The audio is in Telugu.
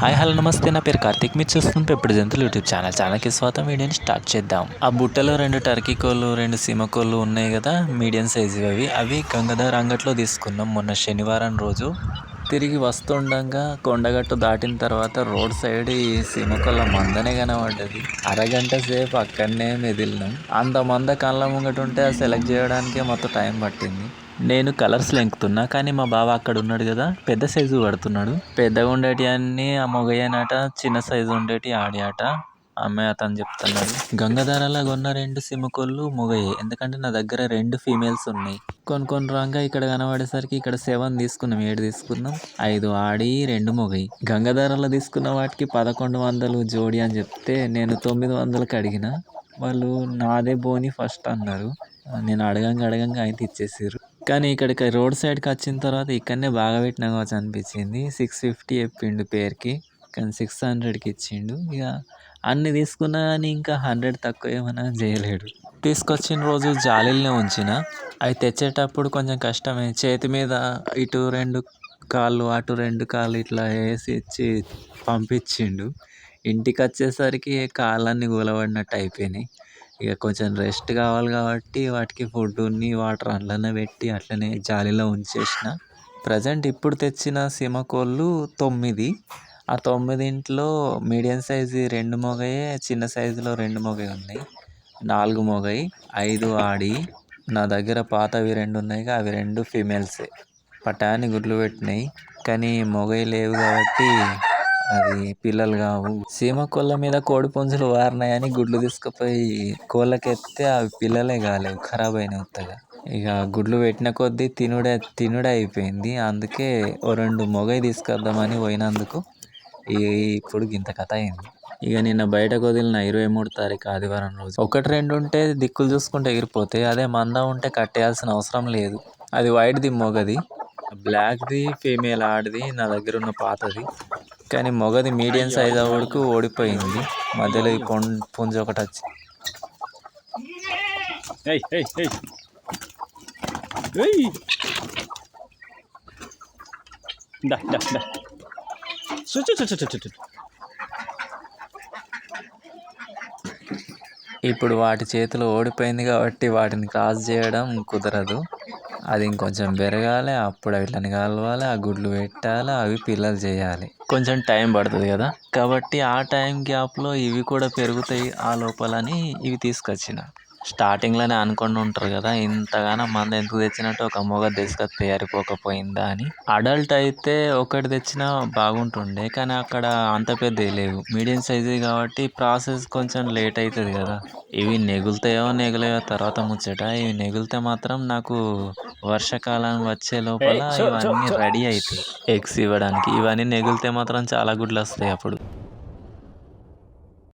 హాయ్ హలో నమస్తే. నా పేరు కార్తీక్. మీరు చూస్తున్న పెప్పుడు జంతువులు యూట్యూబ్ ఛానల్. ఛానల్కి స్వాతం వీడియోని స్టార్ట్ చేద్దాం. ఆ బుట్టలో రెండు టర్కీ కోళ్ళు రెండు సీమ కోళ్ళు ఉన్నాయి కదా. మీడియం సైజు అవి. అవి గంగాధర్ అంగట్లో తీసుకున్నాం మొన్న శనివారం రోజు. తిరిగి వస్తుండగా కొండగట్టు దాటిన తర్వాత రోడ్ సైడ్ ఈ సీమకొల్ల మందనే కనబడ్డది. అరగంట సేపు అక్కడనే మెదిలినాం. అంత మంద కళ్ళ ముంగట ఉంటే సెలెక్ట్ చేయడానికే మొత్తం టైం పట్టింది. నేను కలర్స్ లెంకుతున్నా కానీ మా బావ అక్కడ ఉన్నాడు కదా పెద్ద సైజు పడుతున్నాడు. పెద్దగా ఉండేటి అన్ని ఆ మొగయ్యనట చిన్న సైజు ఉండేటి ఆడి ఆట. అమ్మాయి అతను చెప్తున్నాడు గంగాధరలా కొన్న రెండు సిమకోళ్ళు మొగయే ఎందుకంటే నా దగ్గర రెండు ఫీమేల్స్ ఉన్నాయి. కొన్ని కొన్ని రాగా ఇక్కడ కనబడేసరికి ఇక్కడ సెవెన్ తీసుకున్నాం ఏడు తీసుకున్నాం ఐదు ఆడి రెండు మొగయి గంగాధరలో తీసుకున్న వాటికి పదకొండు వందలు జోడి అని చెప్తే నేను తొమ్మిది వందలకి అడిగిన వాళ్ళు నాదే బోని ఫస్ట్ అన్నారు. నేను అడగంగా అడగంగా అయితే ఇచ్చేసారు కానీ ఇక్కడికి రోడ్ సైడ్కి వచ్చిన తర్వాత ఇక్కడనే బాగా పెట్టినా కావచ్చు అనిపించింది. సిక్స్ ఫిఫ్టీ చెప్పిండు పేరుకి. కానీ సిక్స్ హండ్రెడ్కి ఇచ్చిండు. ఇక అన్ని తీసుకున్నా కానీ ఇంకా హండ్రెడ్ తక్కువ ఏమైనా చేయలేడు. తీసుకొచ్చిన రోజు జాలీలనే ఉంచిన. అవి తెచ్చేటప్పుడు కొంచెం కష్టమే. చేతి మీద ఇటు రెండు కాళ్ళు అటు రెండు కాళ్ళు ఇట్లా వేసి ఇచ్చి పంపించిండు. ఇంటికి వచ్చేసరికి కాళ్ళన్నీ కూలబడినట్టు అయిపోయినాయి. ఇక కొంచెం రెస్ట్ కావాలి కాబట్టి వాటికి ఫుడ్డుని వాటర్ అందులోనే పెట్టి అట్లనే జాలీలో ఉంచేసిన. ప్రజెంట్ ఇప్పుడు తెచ్చిన సీమ కోళ్ళు తొమ్మిది. ఆ తొమ్మిదింట్లో మీడియం సైజు రెండు మొగయే చిన్న సైజులో రెండు మొగయి ఉన్నాయి. నాలుగు మొగయి ఐదు ఆడి. నా దగ్గర పాతవి రెండు ఉన్నాయి అవి రెండు ఫీమేల్సే పటాని గుడ్లు పెట్టినాయి. కానీ మొగయి లేవు కాబట్టి అది పిల్లలు కావు. సీమ కోళ్ళ మీద కోడి పుంజులు వారినాయని గుడ్లు తీసుకుపోయి కోళ్ళకి ఎత్తే అవి పిల్లలే కాలేవు ఖరాబ్ అయినాయి ఉత్తగా. ఇక గుడ్లు పెట్టిన కొద్దీ తినుడే తినుడే అయిపోయింది. అందుకే ఓ రెండు మొగయి తీసుకొద్దామని పోయినందుకు ఇప్పుడు ఇంత కథ అయింది. ఇక నిన్న బయటకు వదిలిన ఇరవై మూడు తారీఖు ఆదివారం రోజు. ఒకటి రెండు ఉంటే దిక్కులు చూసుకుంటే ఎగిరిపోతాయి అదే మంద ఉంటే కట్టేయాల్సిన అవసరం లేదు. అది వైట్ది మొగది. బ్లాక్ది ఫీమేల్ ఆడిది నా దగ్గర ఉన్న పాతది. కానీ మొగది మీడియం సైజ్ అవ్వడుకు ఓడిపోయింది. మధ్యలో ఈ పొం పుంజ ఒకటి వచ్చి ఇప్పుడు వాటి చేతిలో ఓడిపోయింది కాబట్టి వాటిని క్రాస్ చేయడం కుదరదు. అది ఇంకొంచెం పెరగాలి అప్పుడు వీటిని కలవాలి ఆ గుడ్లు పెట్టాలి అవి పిల్లలు చేయాలి. కొంచెం టైం పడుతుంది కదా? కాబట్టి ఆ టైం గ్యాప్లో ఇవి కూడా పెరుగుతాయి ఆ లోపలని ఇవి తీసుకొచ్చిన. స్టార్టింగ్లోనే అనుకొని ఉంటారు కదా ఇంతగానో మంద ఎందుకు తెచ్చినట్టు ఒక మొగ తీసుకొస్తే తయారిపోకపోయిందా అని. అడల్ట్ అయితే ఒకటి తెచ్చినా బాగుంటుండే కానీ అక్కడ అంత పెద్దవి లేవు. మీడియం సైజు కాబట్టి ప్రాసెస్ కొంచెం లేట్ అవుతుంది కదా. ఇవి నెగులుతాయో నెగలేయో తర్వాత ముచ్చట. ఇవి నెగిలితే మాత్రం నాకు వర్షాకాలం వచ్చే లోపల ఇవన్నీ. రెడీ అవుతాయి ఎగ్స్ ఇవ్వడానికి. ఇవన్నీ నెగిలితే మాత్రం చాలా గుడ్లు వస్తాయి అప్పుడు.